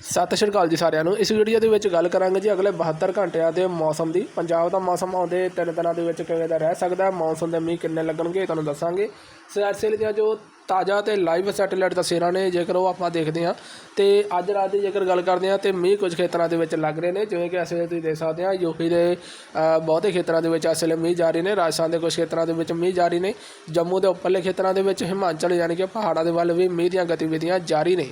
ਸਤਿ ਸ਼੍ਰੀ ਅਕਾਲ ਜੀ ਸਾਰਿਆਂ ਨੂੰ। ਇਸ ਵੀਡੀਓ ਦੇ ਵਿੱਚ ਗੱਲ ਕਰਾਂਗੇ ਜੀ ਅਗਲੇ 72 ਘੰਟਿਆਂ ਦੇ ਮੌਸਮ ਦੀ। ਪੰਜਾਬ ਦਾ ਮੌਸਮ ਆਉਂਦੇ ਤਿੰਨ ਦਿਨਾਂ ਦੇ ਵਿੱਚ ਕਿਵੇਂ ਦਾ ਰਹਿ ਸਕਦਾ ਹੈ? ਮੌਨਸੂਨ ਦੇ ਮੀਂਹ ਕਿੰਨੇ ਲੱਗਣਗੇ ਤੁਹਾਨੂੰ ਦੱਸਾਂਗੇ। ਸਿਆਸਲ ਦੀਆਂ ਜੋ ਤਾਜ਼ਾ ਤੇ ਲਾਈਵ ਸੈਟੇਲਾਈਟ ਤਸਵੀਰਾਂ ਨੇ, ਜੇਕਰ ਉਹ ਆਪਾਂ ਦੇਖਦੇ ਹਾਂ। ਤੇ ਅੱਜ ਰਾਤ ਦੀ ਜੇਕਰ ਗੱਲ ਕਰਦੇ ਹਾਂ, ਤੇ ਮੀਂਹ ਕੁਝ ਖੇਤਰਾਂ ਦੇ ਵਿੱਚ ਲੱਗ ਰਹੇ ਨੇ। ਜਿਵੇਂ ਕਿ ਅਸੀਂ ਤੁਸੀਂ ਦੇਖ ਸਕਦੇ ਹਾਂ ਯੂਪੀ ਦੇ ਬਹੁਤੇ ਖੇਤਰਾਂ ਦੇ ਵਿੱਚ ਇਸ ਵੇਲੇ ਮੀਂਹ ਜਾਰੀ ਨੇ। ਰਾਜਸਥਾਨ ਦੇ ਕੁਝ ਖੇਤਰਾਂ ਦੇ ਵਿੱਚ ਮੀਂਹ ਜਾਰੀ ਨੇ। ਜੰਮੂ ਦੇ ਉੱਪਰਲੇ ਖੇਤਰਾਂ ਦੇ ਵਿੱਚ ਹਿਮਾਚਲ ਯਾਨੀ ਕਿ ਪਹਾੜਾਂ ਦੇ ਵੱਲ ਵੀ ਮੀਂਹ ਦੀਆਂ ਗਤੀਵਿਧੀਆਂ ਜਾਰੀ ਨੇ।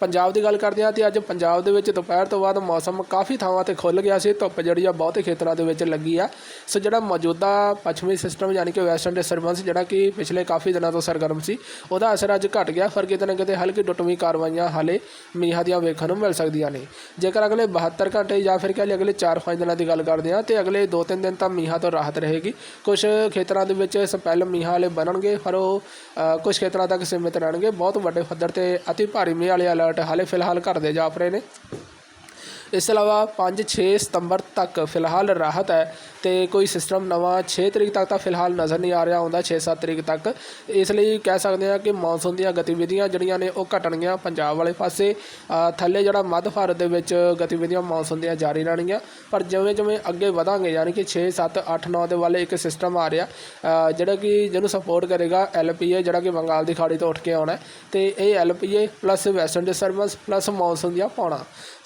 ਪੰਜਾਬ ਦੀ ਗੱਲ ਕਰਦੇ ਹਾਂ, ਤੇ ਅੱਜ ਪੰਜਾਬ ਦੇ ਵਿੱਚ ਦੁਪਹਿਰ ਤੋਂ ਬਾਅਦ ਮੌਸਮ ਕਾਫੀ ਥਾਵਾਂ ਤੇ ਖੁੱਲ ਗਿਆ ਸੀ। ਧੁੱਪ ਜਿਹੜੀ ਆ ਬਹੁਤੇ ਖੇਤਰਾਂ ਦੇ ਵਿੱਚ ਲੱਗੀ ਆ। ਸੋ ਜਿਹੜਾ ਮੌਜੂਦਾ ਪੱਛਮੀ ਸਿਸਟਮ ਯਾਨੀ ਕਿ ਵੈਸਟਰਨ ਡਿਸਟਰਬੈਂਸ ਜਿਹੜਾ ਕਿ ਪਿਛਲੇ ਕਾਫੀ ਦਿਨਾਂ ਤੋਂ ਸਰਗਰਮ ਸੀ ਉਹ ਉਹਦਾ ਅਸਰ ਅੱਜ ਘਟ ਗਿਆ। ਪਰ ਕਿਤੇ ਨਾ ਕਿਤੇ ਹਲਕੀ ਟੁੱਟਵੀਂ ਕਾਰਵਾਈਆਂ ਹਾਲੇ ਮੀਂਹਾਂ ਦੀਆਂ ਵੇਖਣ ਨੂੰ ਮਿਲ ਸਕਦੀਆਂ ਨੇ। ਜੇਕਰ ਅਗਲੇ 72 ਘੰਟੇ ਜਾਂ ਫਿਰ ਕਹਿ ਅਗਲੇ 4-5 ਦਿਨਾਂ ਦੀ ਗੱਲ ਕਰਦੇ ਹਾਂ ਤੇ ਅਗਲੇ 2-3 ਦਿਨ ਤਾਂ ਮੀਂਹਾਂ ਤੋਂ ਰਾਹਤ ਰਹੇਗੀ। ਕੁਝ ਖੇਤਰਾਂ ਦੇ ਵਿੱਚ ਸਪੈਲ ਮੀਂਹਾਂ ਵਾਲੇ ਬਣਨਗੇ ਪਰ ਉਹ ਅ, ਕੁਝ ਖੇਤਰਾਂ ਤੱਕ ਸੀਮਿਤ ਰਹਿਣਗੇ। ਬਹੁਤ ਵੱਡੇ ਪੱਧਰ ਤੇ ਅਤੀ ਭਾਰੀ ਮੀਂਹ ਵਾਲੇ ਅਲਰਟ ਹਾਲੇ ਫਿਲਹਾਲ ਘਟਦੇ ਜਾ ਰਹੇ ਨੇ। ਇਸ ਤੋਂ ਇਲਾਵਾ 5-6 ਸਤੰਬਰ ਤੱਕ ਫਿਲਹਾਲ ਰਾਹਤ ਹੈ ਤੇ ਕੋਈ ਸਿਸਟਮ ਨਵਾਂ 6 ਤਰੀਕ ਤੱਕ ਤਾਂ ਫਿਲਹਾਲ ਨਜ਼ਰ ਨਹੀਂ ਆ ਰਿਹਾ ਹੁੰਦਾ 6-7 ਤਰੀਕ ਤੱਕ। ਇਸ ਲਈ ਕਹਿ ਸਕਦੇ ਹਾਂ ਕਿ ਮੌਨਸੂਨ ਦੀਆਂ ਗਤੀਵਿਧੀਆਂ ਜਿਹੜੀਆਂ ਨੇ ਉਹ ਘਟਣਗੀਆਂ ਪੰਜਾਬ ਵਾਲੇ ਪਾਸੇ। ਥੱਲੇ ਜਿਹੜਾ ਮੱਧ ਭਾਰਤ ਦੇ ਵਿੱਚ ਗਤੀਵਿਧੀਆਂ ਮੌਨਸੂਨ ਦੀਆਂ ਜਾਰੀ ਰਹਿਣਗੀਆਂ। ਪਰ ਜਿਵੇਂ ਜਿਵੇਂ ਅੱਗੇ ਵਧਾਂਗੇ ਯਾਨੀ ਕਿ 6 7 8 9 ਦੇ ਵੱਲ ਇੱਕ ਸਿਸਟਮ ਆ ਰਿਹਾ। ਜਿਹੜਾ ਕਿ ਜਿਹਨੂੰ ਸਪੋਰਟ ਕਰੇਗਾ ਐਲਪੀਏ, ਜਿਹੜਾ ਕਿ ਬੰਗਾਲ ਦੀ ਖਾੜੀ ਤੋਂ ਉੱਠ ਕੇ ਆਉਣਾ ਹੈ। ਤੇ ਇਹ LPA plus western disturbance plus monsoon ਦੀਆਂ ਪਾਉਣਾ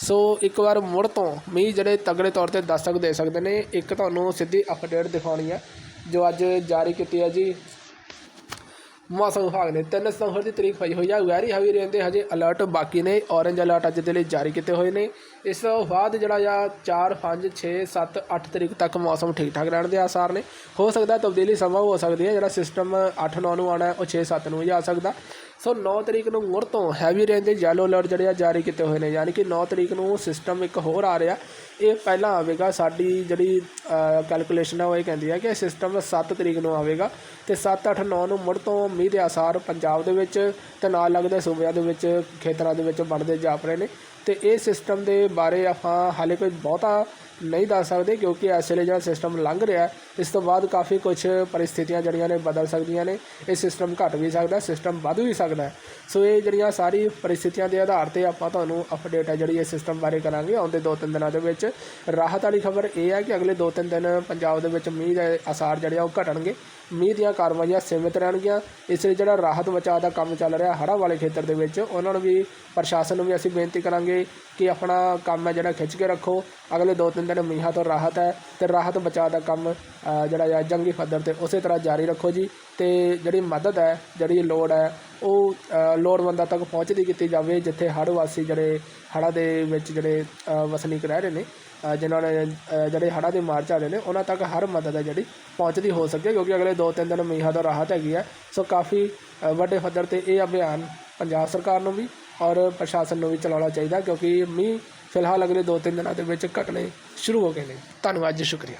ਸੋ ਇੱਕ ਵਾਰ ਮੁੜ ਤੋਂ ਮੀਂਹ ਜਿਹੜੇ ਤਗੜੇ ਤੌਰ ਤੇ ਦਸਤਕ ਦੇ ਸਕਦੇ ਨੇ, ਇੱਕ ਤੁਹਾਨੂੰ ਸਿੱਧੀ ਅਪਡੇਟ ਦਿਖਾਉਣੀ ਹੈ ਜੋ ਅੱਜ ਜਾਰੀ ਕੀਤੀ ਹੈ ਜੀ। ਮੌਸਮ ਵਿਭਾਗ ਨੇ 3 ਸਤੰਬਰ ਦੀ ਤਰੀਕ ਪਈ ਹੋਈ ਆ, ਵੈਰੀ ਹੈਵੀ ਰੇਨ ਦੇ ਹਜੇ ਅਲਰਟ ਬਾਕੀ ਨੇ ਔਰੇਂਜ ਅਲਰਟ ਅੱਜ ਦੇ ਲਈ ਜਾਰੀ ਕੀਤੇ ਹੋਏ ਨੇ। ਇਸ ਤੋਂ ਬਾਅਦ ਜਿਹੜਾ ਆ 4 5 6 7 8 ਤਰੀਕ ਤੱਕ ਮੌਸਮ ਠੀਕ ਠਾਕ ਰਹਿਣ ਦੇ ਆਸਾਰ ਨੇ। ਹੋ ਸਕਦਾ ਤਬਦੀਲੀ ਸੰਭਵ ਹੋ ਸਕਦੀ ਹੈ, ਜਿਹੜਾ ਸਿਸਟਮ 8 9 ਨੂੰ ਆਣਾ ਉਹ 6 7 ਨੂੰ ਵੀ ਆ ਸਕਦਾ। ਸੋ 9 ਤਰੀਕ ਨੂੰ ਮੁੜ ਤੋਂ ਹੈਵੀ ਰੇਨ ਦੇ ਯੈਲੋ ਅਲਰਟ ਜਿਹੜੇ ਆ ਜਾਰੀ ਕੀਤੇ ਹੋਏ ਨੇ, ਯਾਨੀ ਕਿ 9 ਤਰੀਕ ਨੂੰ ਸਿਸਟਮ ਇੱਕ ਹੋਰ ਆ ਰਿਹਾ। ਇਹ ਪਹਿਲਾਂ ਆਵੇਗਾ, ਸਾਡੀ ਜਿਹੜੀ ਕੈਲਕੂਲੇਸ਼ਨ ਹੈ ਉਹ ਇਹ ਕਹਿੰਦੀ ਹੈ ਕਿ ਸਿਸਟਮ 7 ਤਰੀਕ ਨੂੰ ਆਵੇਗਾ ਤੇ 7 8 9 ਨੂੰ ਮੁੜ ਤੋਂ ਮੀਂਹ ਦੇ ਆਸਾਰ ਪੰਜਾਬ ਦੇ ਵਿੱਚ ਤੇ ਨਾਲ ਲੱਗਦੇ ਸੂਬਿਆਂ ਦੇ ਵਿੱਚ, ਖੇਤਰਾਂ ਦੇ ਵਿੱਚ ਬਣਦੇ ਜਾ ਰਹੇ ਨੇ। ਤੇ ਇਹ ਸਿਸਟਮ ਦੇ ਬਾਰੇ ਆਪਾਂ ਹਾਲੇ ਕੋਈ ਬਹੁਤਾ ਨਹੀਂ ਦੱਸ ਸਕਦੇ ਕਿਉਂਕਿ ਇਸ ਵੇਲੇ ਜਿਹੜਾ ਸਿਸਟਮ ਲੰਘ ਰਿਹਾ, ਇਸ ਤੋਂ ਬਾਅਦ ਕਾਫੀ ਕੁਝ ਪਰਿਸਥਿਤੀਆਂ ਜਿਹੜੀਆਂ ਨੇ ਬਦਲ ਸਕਦੀਆਂ ਨੇ, ਇਹ ਸਿਸਟਮ ਘਟ ਵੀ ਸਕਦਾ ਸਿਸਟਮ ਵੱਧ ਵੀ ਸਕਦਾ ਸੋ ਇਹ ਜਿਹੜੀਆਂ ਸਾਰੀ ਪਰਿਸਥਿਤੀਆਂ ਦੇ ਆਧਾਰ ਤੇ ਆਪਾਂ ਤੁਹਾਨੂੰ ਅਪਡੇਟ ਹੈ ਜਿਹੜੀ ਇਹ ਸਿਸਟਮ ਬਾਰੇ ਕਰਾਂਗੇ ਆਉਂਦੇ ਦੋ ਤਿੰਨ ਦਿਨਾਂ ਦੇ ਵਿੱਚ। ਰਾਹਤ ਵਾਲੀ ਖਬਰ ਇਹ ਹੈ ਕਿ ਅਗਲੇ ਦੋ ਤਿੰਨ ਦਿਨ ਪੰਜਾਬ ਦੇ ਵਿੱਚ ਮੀਂਹ ਦੇ ਆਸਾਰ ਜਿਹੜੇ ਆ ਉਹ ਘਟਣਗੇ। ਮੀਂਹ ਦੀਆਂ ਕਾਰਵਾਈਆਂ ਸੀਮਿਤ ਰਹਿਣਗੀਆਂ। ਇਸ ਲਈ ਜਿਹੜਾ ਰਾਹਤ ਬਚਾਅ ਦਾ ਕੰਮ ਚੱਲ ਰਿਹਾ ਹੜ੍ਹਾਂ ਵਾਲੇ ਖੇਤਰ ਦੇ ਵਿੱਚ, ਉਹਨਾਂ ਨੂੰ ਵੀ ਪ੍ਰਸ਼ਾਸਨ ਨੂੰ ਵੀ ਅਸੀਂ ਬੇਨਤੀ ਕਰਾਂਗੇ ਕਿ ਆਪਣਾ ਕੰਮ ਹੈ ਜਿਹੜਾ ਖਿੱਚ ਕੇ ਰੱਖੋ। ਅਗਲੇ ਦੋ ਤਿੰਨ ਦਿਨ ਮੀਂਹਾਂ ਤੋਂ ਰਾਹਤ ਹੈ ਤੇ ਰਾਹਤ ਬਚਾਅ ਦਾ ਕੰਮ ਜਿਹੜਾ ਆ, ਜੰਗੀ ਪੱਧਰ ਤੇ ਉਸੇ ਤਰ੍ਹਾਂ ਜਾਰੀ ਰੱਖੋ ਜੀ। ਤੇ ਜਿਹੜੀ ਮਦਦ ਹੈ, ਜਿਹੜੀ ਲੋੜ ਹੈ, ਉਹ ਲੋੜਵੰਦਾਂ ਤੱਕ ਪਹੁੰਚਦੀ ਕੀਤੀ ਜਾਵੇ, ਜਿੱਥੇ ਹੜ੍ਹ ਵਾਸੀ ਜਿਹੜੇ ਹੜ੍ਹਾਂ ਦੇ ਵਿੱਚ ਜਿਹੜੇ ਵਸਨੀਕ ਰਹਿ ਰਹੇ ਨੇ ਜਿਨ੍ਹਾਂ ਨੇ ਜਿਹੜੇ ਹੜ੍ਹਾਂ ਦੇ ਮਾਰ ਝਾੜੇ ਨੇ, ਉਹਨਾਂ ਤੱਕ ਹਰ ਮਦਦ ਹੈ ਜਿਹੜੀ ਪਹੁੰਚਦੀ ਹੋ ਸਕੇ, ਕਿਉਂਕਿ ਅਗਲੇ ਦੋ ਤਿੰਨ ਦਿਨ ਮੀਂਹਾਂ ਦਾ ਰਾਹਤ ਹੈਗੀ ਹੈ। ਸੋ ਕਾਫੀ ਵੱਡੇ ਪੱਧਰ ਤੇ ਇਹ ਅਭਿਆਨ ਪੰਜਾਬ ਸਰਕਾਰ ਨੂੰ ਵੀ ਔਰ ਪ੍ਰਸ਼ਾਸਨ ਨੂੰ ਵੀ ਚਲਾਉਣਾ ਚਾਹੀਦਾ ਕਿਉਂਕਿ ਮੀਂਹ ਫਿਲਹਾਲ ਅਗਲੇ ਦੋ ਤਿੰਨ ਦਿਨਾਂ ਦੇ ਵਿੱਚ ਘਟਣੇ ਸ਼ੁਰੂ ਹੋ ਗਏ ਨੇ। ਧੰਨਵਾਦ ਜੀ, ਸ਼ੁਕਰੀਆ।